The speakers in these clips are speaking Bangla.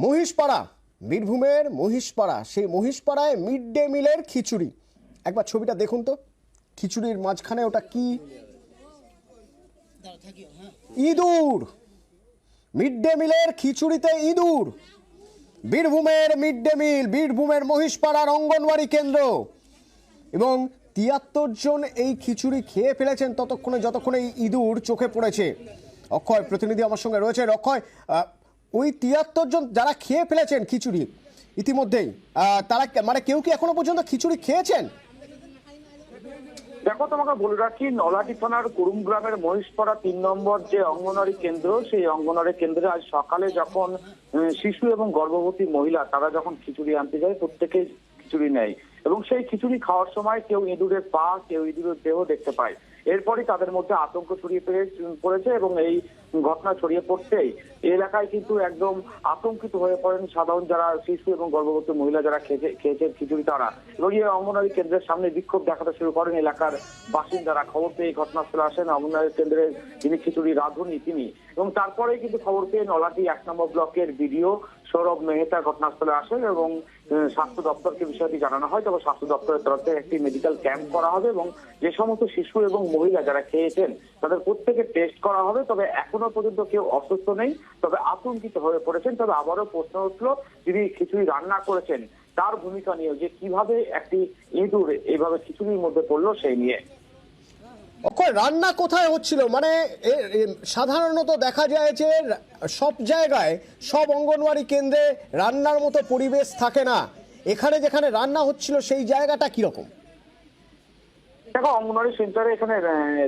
মহিষপাড়া, বীরভূমের মহিষপাড়া, সেই মহিষপাড়ায় মিড ডে মিলের খিচুড়ি। একবার ছবিটা দেখুন তো, খিচুড়ির মাঝখানে ওটা কি? ইঁদুর! মিড ডে মিলের খিচুড়িতে ইঁদুর। বীরভূমের মিড ডে মিল বীরভূমের মহিষপাড়ার অঙ্গনওয়াড়ি কেন্দ্র। এবং তিয়াত্তর জন এই খিচুড়ি খেয়ে ফেলেছেন ততক্ষণে যতক্ষণে এই ইঁদুর চোখে পড়েছে। অক্ষয় প্রতিনিধি আমার সঙ্গে রয়েছে। অক্ষয় ওই তিয়াত্তর জন যারা খেয়ে ফেলেছেন খিচুড়ি ইতিমধ্যেই তারা মানে কেউ কি এখনও পর্যন্ত খিচুড়ি খেয়েছেন? দেখো, তোমাকে বলে রাখি, নলাটি থানার কুরুম গ্রামের মহিষপাড়া তিন নম্বর যে অঙ্গনওয়াড়ি কেন্দ্র, সেই অঙ্গনওয়াড়ি কেন্দ্রে আজ সকালে যখন শিশু এবং গর্ভবতী মহিলা, তারা যখন খিচুড়ি আনতে যায় প্রত্যেকে খিচুড়ি নেয়। এবং সেই খিচুড়ি খাওয়ার সময় কেউ ইঁদুরের পা, কেউ ইঁদুরের দেহ দেখতে পায়। এরপরই তাদের মধ্যে আতঙ্ক ছড়িয়ে পড়ে- পড়েছে এবং এই ঘটনা ছড়িয়ে পড়তেই এলাকায় কিন্তু একদম আতঙ্কিত হয়ে পড়েন সাধারণ যারা শিশু এবং গর্ভবতী মহিলা যারা খেয়েছে, খেয়েছেন খিচুড়ি তারা। এবং এই অঙ্গনওয়াড়ি কেন্দ্রের সামনে বিক্ষোভ দেখাতে শুরু করেন এলাকার বাসিন্দারা। খবর পেয়ে ঘটনাস্থলে আসেন অঙ্গনওয়াড়ি কেন্দ্রের যিনি খিচুড়ি রাঁধুনি তিনি। এবং তারপরেই কিন্তু খবর পেয়ে নলাটি এক নম্বর ব্লকের বিডিও সৌরভ মেহতা ঘটনাস্থলে আসেন এবং স্বাস্থ্য দপ্তরকে বিষয়টি জানানো হয়। তবে স্বাস্থ্য দপ্তরের তরফ থেকে একটি মেডিকেল ক্যাম্প করা হবে এবং যে সমস্ত শিশু এবং মহিলা যারা খেয়েছেন, তাদের প্রত্যেকে টেস্ট করা হবে, তবে এখনও পর্যন্ত কেউ অসুস্থ নেই। তবে আতঙ্কিত হয়ে পড়েছেন, তবে আবারও প্রশ্ন উঠল, যিনি খিচুড়ি রান্না করেছেন, তার ভূমিকা নিয়ে যে কীভাবে একটি ইঁদুর এইভাবে খিচুড়ির মধ্যে পড়ল সেই নিয়ে। অক্ষয়, রান্না কোথায় হচ্ছিল? মানে সাধারণত দেখা যায় যে, সব জায়গায়, সব অঙ্গনওয়াড়ি কেন্দ্রে রান্নার মতো পরিবেশ থাকে না। এখানে যেখানে রান্না হচ্ছিল, সেই জায়গাটা কীরকম? দেখো অঙ্গনওয়াড়ি সেন্টারে এখানে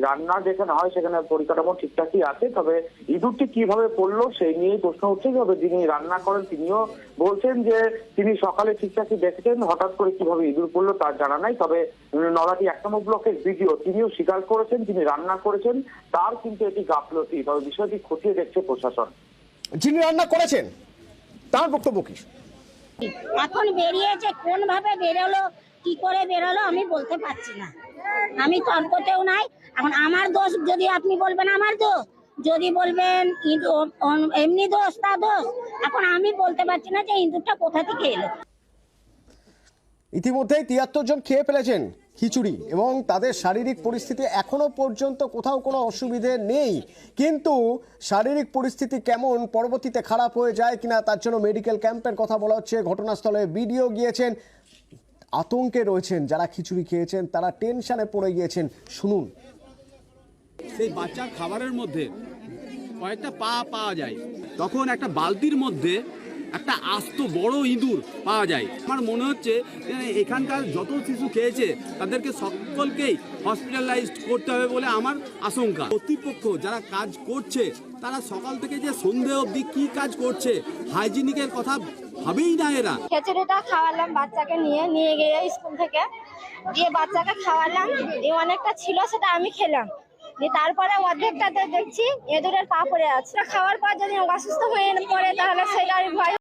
রান্না যেখানে হয় সেখানে পরিকাঠামো ঠিকঠাকই আছে তবে ইঁদুরটি কীভাবে পড়ল সেই নিয়েই প্রশ্ন উঠছে। তবে যিনি রান্না করেন তিনিও বলছেন যে তিনি সকালে ঠিকঠাকই দেখেছেন হঠাৎ করে কীভাবে ইঁদুর পড়ল তার জানা নাই। তবে নলাটি এক নম্বর ব্লকের ভিডিও তিনিও স্বীকার করেছেন তিনি রান্না করেছেন তার কিন্তু এটি গাফলতি। তবে বিষয়টি খতিয়ে দেখছে প্রশাসন। যিনি রান্না করেছেন তার বক্তব্য কি? এখন বেরিয়েছে কোন ভাবে বেরোলো? কি করে বেরোলো আমি বলতে পারছি না। আমি তর্কতেও নাই। এখন আমার দোষ যদি আপনি বলবেন আমার দোষ, যদি বলবেন এমনি দোষ, তা দোষ, এখন আমি বলতে পারছি না যে ইঁদুরটা কোথা থেকে এলো। ইতিমধ্যেই তিয়াত্তর জন খেয়ে ফেলেছেন খিচুড়ি এবং তাদের শারীরিক পরিস্থিতি এখনও পর্যন্ত কোথাও কোনো অসুবিধে নেই। কিন্তু শারীরিক পরিস্থিতি কেমন, পরবর্তীতে খারাপ হয়ে যায় কিনা, তার জন্য মেডিকেল ক্যাম্পের কথা বলা হচ্ছে। ঘটনাস্থলে বিডিও গিয়েছেন। আতঙ্কে রয়েছেন, যারা খিচুড়ি খেয়েছেন, তারা টেনশনে পড়ে গিয়েছেন। শুনুন। সেই বাচ্চার খাবারের মধ্যে কয়েকটা পা পাওয়া যায়। তখন একটা বালতির মধ্যে একটা আস্ত বড় ইঁদুর পাওয়া যায়। আমার মনে হচ্ছে এখানকার যত শিশু খেয়েছে, তাদেরকে সকলকেই হসপিটালাইজড করতে হবে বলে আমার আশঙ্কা। কর্তৃপক্ষ যারা কাজ করছে, তারা সকাল থেকে যে সন্ধে অবধি কি কাজ করছে হাইজিনিকের কথা ভাবেই না এরা। খিচুড়িটা খাওয়ালাম বাচ্চাকে নিয়ে নিয়ে গিয়ে স্কুল থেকে। দিয়ে বাচ্চাকে খাওয়ালাম, দিয়ে অনেকটা ছিল সেটা আমি খেলাম। দিয়ে তারপরে অর্ধেকটাতে দেখছি এঁদুরের পা পড়ে আছে। খাওয়ার পর যদি অসুস্থ হয়ে পড়ে, তাহলে সেটা আমি ভয়